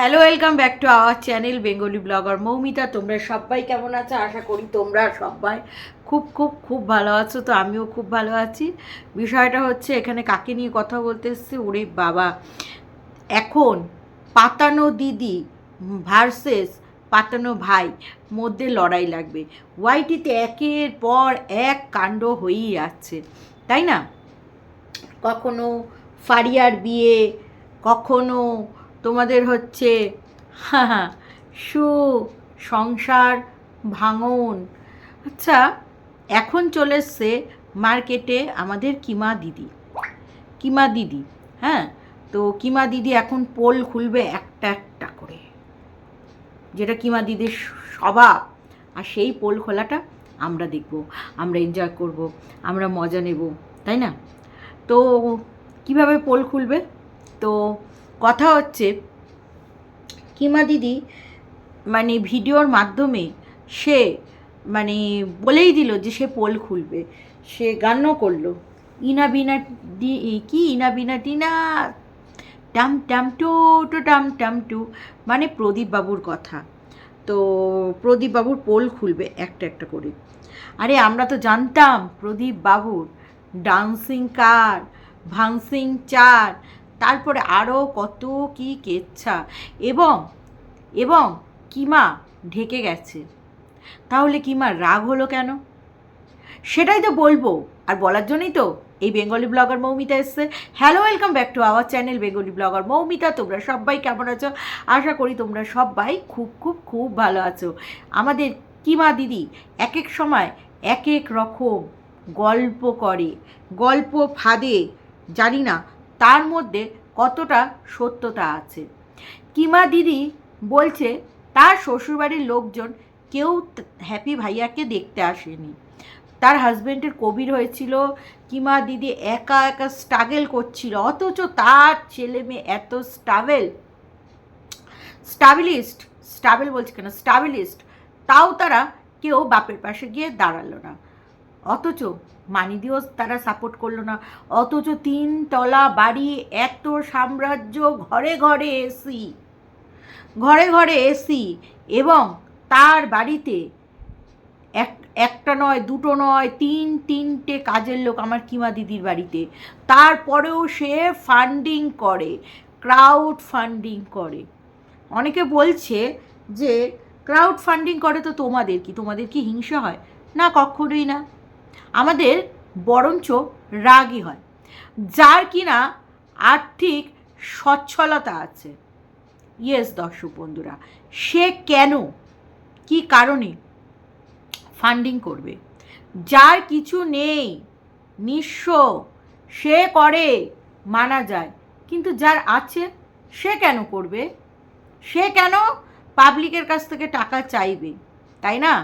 Hello welcome back to our channel Bengali blogger Moumita তোমরা সবাই কেমন আছো? আশা করি তোমরা সবাই খুব খুব খুব ভালো আছো। তো আমিও খুব ভালো আছি। বিষয়টা হচ্ছে, এখানে কাকে নিয়ে কথা বলতে এসছি? ওরে বাবা। এখন পাতানো দিদি ভার্সেস পাতানো ভাই, মধ্যে লড়াই লাগবে। ওয়াইটিতে একের পর এক কাণ্ড হয়েই যাচ্ছে তাই না? কখনো ফারিয়ার বিয়ে, কখনো তোমাদের হচ্ছে সু সংসার, ভাঙন। আচ্ছা এখন চলে এসছে মার্কেটে আমাদের কিমা দিদি। কিমা দিদি হ্যাঁ? তো কিমা দিদি এখন পোল খুলবে একটা একটা করে। যেটা কিমা দিদির স্বভাব। আর সেই পোল খোলাটা আমরা দেখব, আমরা এনজয় করব, আমরা মজা নেব, তাই না? তো কীভাবে পোল খুলবে? তো কথা হচ্ছে, কিমা দিদি মানে ভিডিওর মাধ্যমে সে মানে বলেই দিল যে সে পোল খুলবে। সে গানও করল। ইনা বিনা ডি কি ইনা বিনা টিনা? টাম টাম টু টু টাম টাম টু। মানে প্রদীপ বাবুর কথা। তো প্রদীপ বাবুর পোল খুলবে একটা একটা করে। আরে আমরা তো জানতাম প্রদীপ বাবুর ডান্সিং কার ভাংসিং চার তারপরে আরও কত কি কেচ্ছা। এবং এবং কিমা ঢেকে গেছে। তাহলে কিমা রাগ হলো কেন? সেটাই তো বলব। আর বলার জন্যই তো এই বেঙ্গলি ব্লগার মৌমিতা এসছে। Hello welcome back to our channel Bengali blogger Moumita. তোমরা সবাই কেমন আছো? আশা করি তোমরা সবাই খুব খুব খুব ভালো আছো। আমাদের কিমা দিদি এক এক সময় এক এক রকম গল্প করে। গল্প ফাঁদে, জানি না তার মধ্যে কতটা সত্যতা আছে? কিমা দিদি বলছে, তার শ্বশুরবাড়ির লোকজন কেউ হ্যাপি ভাইয়াকে দেখতে আসেনি। তার হাজব্যান্ডের কোভিড হয়েছিল, কিমা দিদি একা একা স্ট্রাগেল করছিল, অথচ তার ছেলে মেয়ে এত স্টাবেল স্টাবিলিস্ট স্টাবেল বলছে কেন? স্টাবিলিস্ট তাও তারা কেউ বাপের পাশে গিয়ে দাঁড়াল না। অথচ মানি দিয়েও তারা সাপোর্ট করল না। অথচ তিন তলা বাড়ি, এত সাম্রাজ্য, ঘরে ঘরে এসি। ঘরে ঘরে এসি এবং তার বাড়িতে এক, একটা নয়, দুটো নয়, তিন, তিনটে কাজের লোক আমার কিমা দিদির বাড়িতে। তারপরেও সে ফান্ডিং করে ক্রাউড ফান্ডিং করে। অনেকে বলছে যে ক্রাউড ফান্ডিং করে তো তোমাদের কি? তোমাদের কি হিংসা হয়? না, কখনোই না। আমাদের বরঞ্চ রাগই হয়, যার কিনা আর্থিক সচ্ছলতা আছে। ইয়েস দর্শক বন্ধুরা, সে কেন, কি কারণে ফান্ডিং করবে? যার কিছু নেই, নিঃস্ব, সে করে, মানা যায়। কিন্তু যার আছে, সে কেন করবে? সে কেন পাবলিকের কাছ থেকে টাকা চাইবে? তাই না?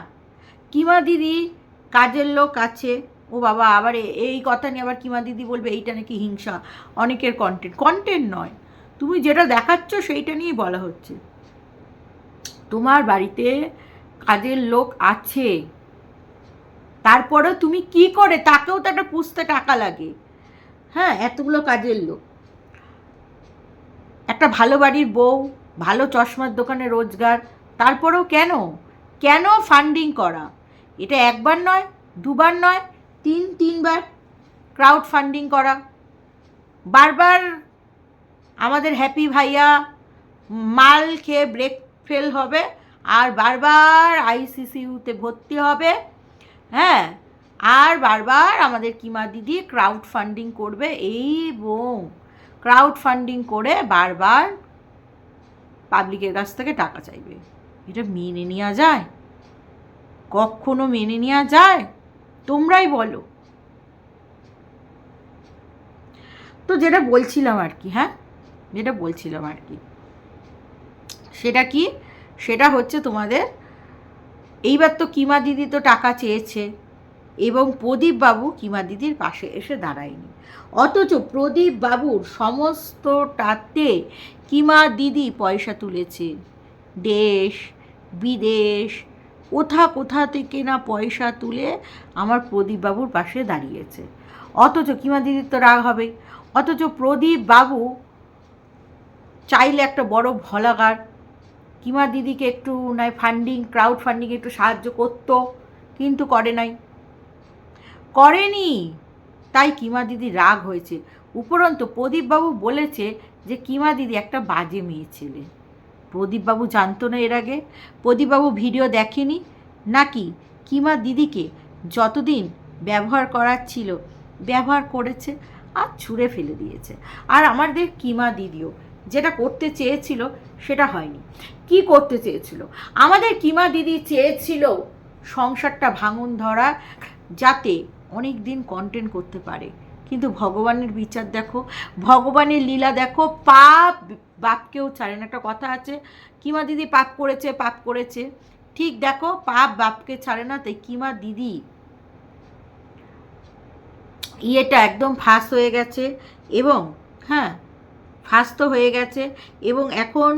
কিমা দিদি কাজের লোক আছে। ও বাবা, আবার এই কথা নিয়ে আবার কিমা দিদি বলবে, এইটা নাকি হিংসা। অনেকের কন্টেন্ট কন্টেন্ট নয়। তুমি যেটা দেখাচ্ছ সেইটা নিয়েই বলা হচ্ছে। তোমার বাড়িতে কাজের লোক আছে। তারপরেও তুমি কি করে? তাকেও তো একটা পুষতে টাকা লাগে। হ্যাঁ এতগুলো কাজের লোক। একটা ভালো বাড়ির বউ, ভালো চশমার দোকানে রোজগার, তারপরেও কেন? কেন ফান্ডিং করা? এটা একবার নয়, দুবার নয়, তিন, তিনবার ক্রাউড ফান্ডিং করা। বারবার আমাদের হ্যাপি ভাইয়া মাল খেয়ে ব্রেক ফেল হবে আর বারবার আইসিসিউতে ভর্তি হবে হ্যাঁ? আর বারবার আমাদের কিমা দিদি ক্রাউড ফান্ডিং করবে এই বোম ক্রাউড ফান্ডিং করে বারবার পাবলিকের কাছ থেকে টাকা চাইবে। এটা মেনে নেওয়া যায়। কখনো মেনে নেওয়া যায়? তোমরাই বলো। তো যেটা বলছিলাম আর কি হ্যাঁ? যেটা বলছিলাম আর কি। সেটা কি? সেটা হচ্ছে তোমাদের, এইবার তো কিমা দিদি তো টাকা চেয়েছে এবং প্রদীপ বাবু কিমা দিদির পাশে এসে দাঁড়ায়নি। অথচ প্রদীপ বাবুর সমস্তটাতে কিমা দিদি পয়সা তুলেছে। দেশ, বিদেশ কোথা কোথা থেকে না পয়সা তুলে আমার প্রদীপ বাবুর পাশে দাঁড়িয়েছে। অথচ কিমা দিদির তো রাগ হবে? অথচ প্রদীপ বাবু চাইলে একটা বড় ভলাগার কিমা দিদিকে একটু নয় ফান্ডিং ক্রাউড ফান্ডিং একটু সাহায্য করতো, কিন্তু করে নাই। করেনি। তাই কিমা দিদি রাগ হয়েছে? উপরন্তু প্রদীপবাবু বলেছে যে কিমা দিদি একটা বাজে মেয়ে ছেলে। প্রদীপবাবু জানতো না এর আগে? প্রদীপবাবু ভিডিও দেখেনি? নাকি? কিমা দিদিকে যতদিন ব্যবহার করার ছিল ব্যবহার করেছে, আর ছুঁড়ে ফেলে দিয়েছে। আর আমাদের কিমা দিদিও যেটা করতে চেয়েছিল, সেটা হয়নি। কি করতে চেয়েছিল? আমাদের কিমা দিদি চেয়েছিল সংসারটা ভাঙন ধরা, যাতে অনেক দিন কন্টেন্ট করতে পারে। কিন্তু ভগবানের বিচার দেখো, ভগবানের লীলা দেখো, পাপ বাপকেও ছাড়েন একটা কথা আছে, কিমা দিদি পাপ করেছে পাপ করেছে। ঠিক দেখো, পাপ বাপকে ছাড়ে না, তাই কিমা দিদি? ইয়েটা একদম ফাঁস হয়ে গেছে এবং হ্যাঁ ফাঁস তো হয়ে গেছে এবং এখন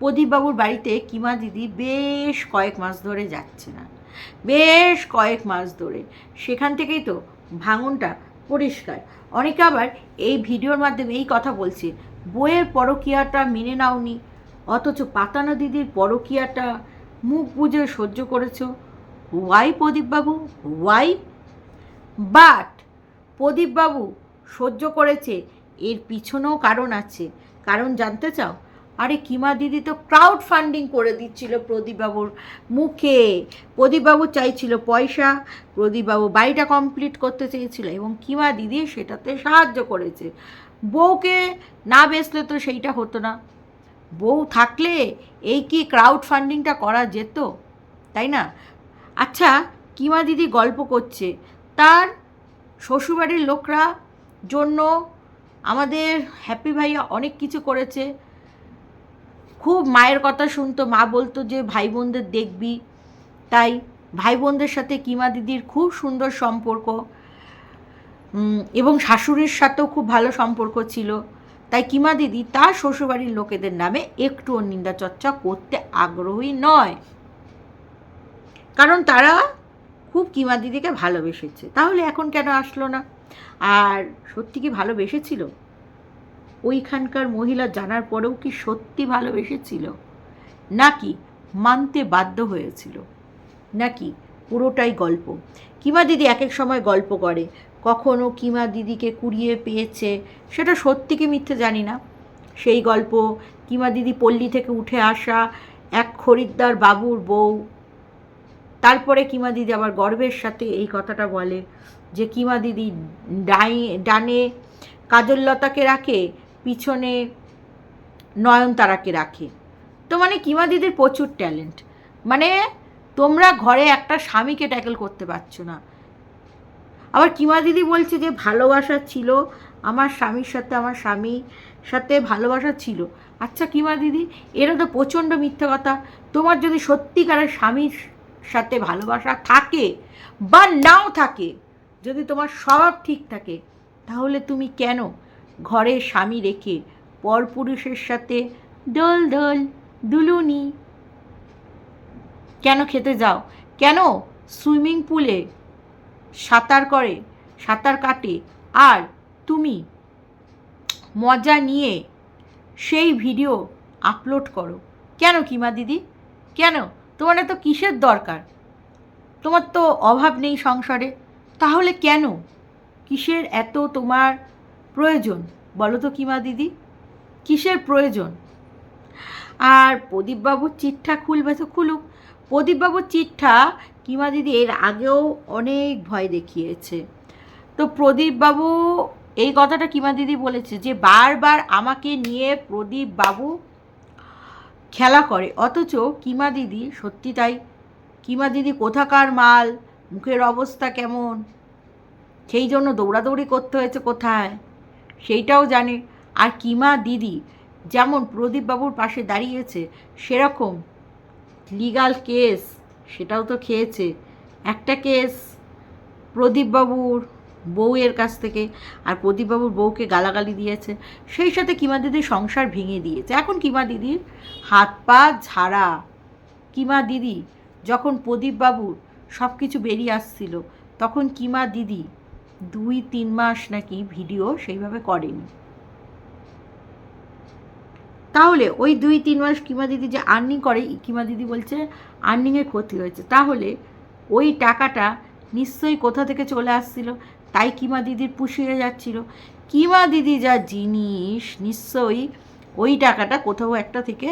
প্রদীপবাবুর বাড়িতে কিমা দিদি বেশ কয়েক মাস ধরে যাচ্ছে না। বেশ কয়েক মাস ধরে। সেখান থেকেই তো ভাঙনটা পরিষ্কার। অনেকে আবার এই ভিডিওর মাধ্যমে এই কথা বলছে, বইয়ের পরকিয়াটা মেনে নাওনি, অথচ পাতানো দিদির পরকিয়াটা মুখ বুঝে সহ্য করেছ। ওয়াই প্রদীপবাবু? ওয়াই বাট প্রদীপবাবু সহ্য করেছে, এর পিছনেও কারণ আছে। কারণ জানতে চাও? আরে কিমা দিদি তো ক্রাউড ফান্ডিং করে দিচ্ছিল প্রদীপবাবুর মুখে। প্রদীপবাবু চাইছিল পয়সা, প্রদীপবাবু বাড়িটা কমপ্লিট করতে চেয়েছিল এবং কিমা দিদি সেটাতে সাহায্য করেছে। বউকে না বেচলে তো সেইটা হতো না। বউ থাকলে এই কি ক্রাউড ফান্ডিংটা করা যেত? তাই না? আচ্ছা কিমা দিদি গল্প করছে, তার শ্বশুরবাড়ির লোকরা জন্য আমাদের হ্যাপি ভাইয়া অনেক কিছু করেছে। খুব মায়ের কথা শুনতো, মা বলতো যে ভাই বোনদের দেখবি। তাই ভাই বোনদের সাথে কিমা দিদির খুব সুন্দর সম্পর্ক। এবং শাশুড়ির সাথেও খুব ভালো সম্পর্ক ছিল। তাই কিমা দিদি তার শ্বশুরবাড়ির লোকেদের নামে একটুও নিন্দা চর্চা করতে আগ্রহী নয়। কারণ তারা খুব কিমা দিদিকে ভালোবেসেছে। তাহলে এখন কেন আসলো না? আর সত্যি কি ভালোবেসেছিল? ওইখানকার মহিলা জানার পরেও কি সত্যি ভালোবেসেছিল? নাকি মানতে বাধ্য হয়েছিল? নাকি পুরোটাই গল্প? কিমা দিদি এক এক সময় গল্প করে, কখনো কিমা দিদিকে কুড়িয়ে পেয়েছে, সেটা সত্যি কি মিথ্যে জানি না। সেই গল্প কিমা দিদি পল্লী থেকে উঠে আসা এক খরিদ্দার বাবুর বউ। তারপরে কিমা দিদি আবার গর্বের সাথে এই কথাটা বলে যে, কিমা দিদি ডাই, ডানে কাজললতাকে রাখে পিছনে নয়নতারাকে রাখে। তো মানে কিমা দিদির প্রচুর ট্যালেন্ট মানে তোমরা ঘরে একটা স্বামীকে ট্যাকেল করতে পারছ না। আবার কিমা দিদি বলছে যে ভালোবাসা ছিল, আমার স্বামীর সাথে আমার স্বামীর সাথে ভালোবাসা ছিল। আচ্ছা কিমা দিদি, এরা তো প্রচণ্ড মিথ্যে কথা। তোমার যদি সত্যিকারের স্বামীর সাথে ভালোবাসা থাকে বা নাও থাকে, যদি তোমার স্বভাব ঠিক থাকে, তাহলে তুমি কেন ঘরে স্বামী রেখে পরপুরুষের সাথে দোল দোল, দুলুনি। কেন খেতে যাও? কেন? সুইমিং পুলে সাঁতার করে, সাঁতার কাটে। আর তুমি মজা নিয়ে সেই ভিডিও আপলোড করো। কেন কিমা দিদি? কেন? তোমার এত কিসের দরকার? তোমার তো অভাব নেই সংসারে। তাহলে কেন? কিসের এত তোমার প্রয়োজন? বলো তো কিমা দিদি? কিসের প্রয়োজন? আর প্রদীপবাবুর চিঠা খুলবে তো খুলুক। প্রদীপবাবুর চিঠা কিমা দিদি এর আগেও অনেক ভয় দেখিয়েছে। তো প্রদীপবাবু, এই কথাটা কিমা দিদি বলেছে? যে বারবার আমাকে নিয়ে প্রদীপবাবু খেলা করে। অথচ কিমা দিদি, সত্যি তাই? কিমা দিদি, কোথাকার মাল? মুখের অবস্থা কেমন? সেই জন্য দৌড়াদৌড়ি করতে হয়েছে কোথায়? সেইটাও জানে। আর কিমা দিদি যেমন প্রদীপবাবুর পাশে দাঁড়িয়েছে, সেরকম লিগাল কেস সেটাও তো খেয়েছে। একটা কেস প্রদীপবাবুর বউয়ের কাছ থেকে আর প্রদীপবাবুর বউকে গালাগালি দিয়েছে। সেই সাথে কিমা দিদির সংসার ভেঙে দিয়েছে। এখন কিমা দিদির হাত পা ঝাড়া। কিমা দিদি যখন প্রদীপবাবুর সব কিছু বেরিয়ে আসছিল, তখন কিমা দিদি দুই, তিন মাস নাকি ভিডিও সেইভাবে করেনি। তাহলে ওই দুই, তিন মাস কিমা দিদি যে আর্নিং করে, কিমা দিদি বলছে আর্নিংয়ে ক্ষতি হয়েছে। তাহলে ওই টাকাটা নিশ্চয়ই কোথা থেকে চলে আসছিল? তাই কিমা দিদির পুষিয়ে যাচ্ছিল। কিমা দিদি যা জিনিস, নিশ্চয়ই ওই টাকাটা কোথাও একটা থেকে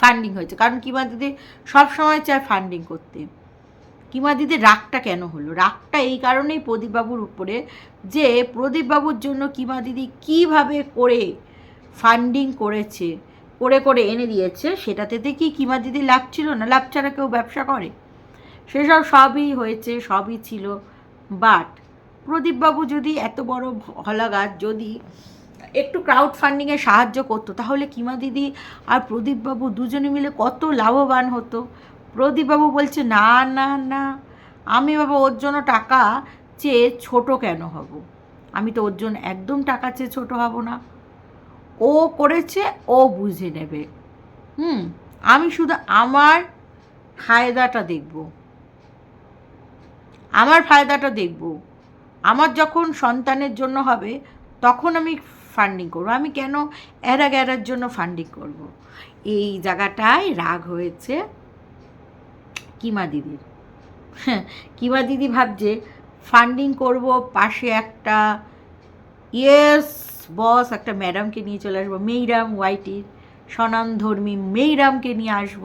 ফান্ডিং হয়েছে। কারণ কিমা দিদি সবসময় চায় ফান্ডিং করতে। কিমা দিদির রাগটা কেন হলো? রাগটা এই কারণেই প্রদীপবাবুর উপরে যে প্রদীপবাবুর জন্য কিমা দিদি কীভাবে করে ফান্ডিং করেছে, করে করে এনে দিয়েছে, সেটাতে কি কিমা দিদি লাভ ছিল না। লাভ ছাড়া কেউ ব্যবসা করে। সেসব সবই হয়েছে, সবই ছিল। বাট প্রদীপবাবু যদি এত বড় হলা গাছ যদি একটু ক্রাউড ফান্ডিংয়ে সাহায্য করতো, তাহলে কিমা দিদি আর প্রদীপবাবু দুজনে মিলে কত লাভবান হতো। প্রদীপবাবু বলছে, না না না, আমি বাবা ওর জন্য টাকা চেয়ে ছোট কেন হব? আমি তো ওর জন্য একদম টাকা চেয়ে ছোট হব না। ও করেছে, ও বুঝে নেবে। হুম, আমি শুধু আমার ফায়দাটা দেখব। আমার ফায়দাটা দেখব। আমার যখন সন্তানের জন্য হবে, তখন আমি ফান্ডিং করব। আমি কেন এরা গ্যারার জন্য ফান্ডিং করব। এই জায়গাটায় রাগ হয়েছে কিমা দিদির। কিমা দিদি ভাবছে ফান্ডিং করব, পাশে একটা ইয়েস বস একটা ম্যাডামকে নিয়ে চলে আসব, মেইরাম ওয়াইটির স্বনামধর্মী মেইরামকে নিয়ে আসব।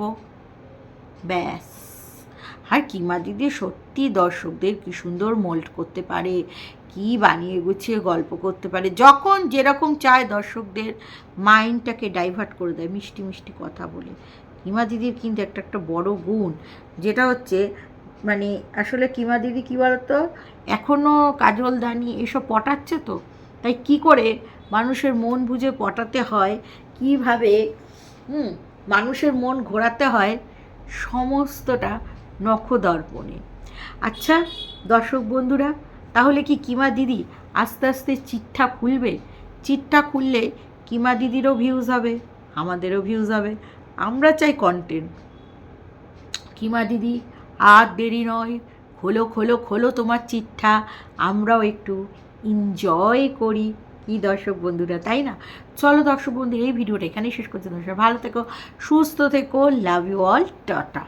ব্যাস। আর কিমা দিদি সত্যি দর্শকদের কি সুন্দর মোল্ড করতে পারে, কি বানিয়ে গুছিয়ে গল্প করতে পারে। যখন যেরকম চায় দর্শকদের মাইন্ডটাকে ডাইভার্ট করে দেয়, মিষ্টি মিষ্টি কথা বলে। কিমা দিদির কিন্তু একটা একটা বড় গুণ, যেটা হচ্ছে মানে আসলে কিমা দিদি কী বলতো এখনও কাজল দানি এসব পটাচ্ছে তো, তাই কি করে মানুষের মন বুঝে পটাতে হয়, কীভাবে, হুম, মানুষের মন ঘোরাতে হয়, সমস্তটা নখদর্পণে। আচ্ছা দর্শক বন্ধুরা, তাহলে কি কিমা দিদি আস্তে আস্তে চিঠা খুলবে? চিঠা খুললে কিমা দিদিরও ভিউজ হবে, আমাদেরও ভিউজ হবে। আমরা চাই কন্টেন্ট কিমা দিদি, আর দেরি নয়। খোলো খোলো খোলো তোমার চিঠা। আমরাও একটু এনজয় করি। কি দর্শক বন্ধুরা, তাই না? চলো দর্শক বন্ধু এই ভিডিওটা এখানেই শেষ করছে। দর্শক ভালো থেকো, সুস্থ থেকো লাভ ইউ অল টাটা।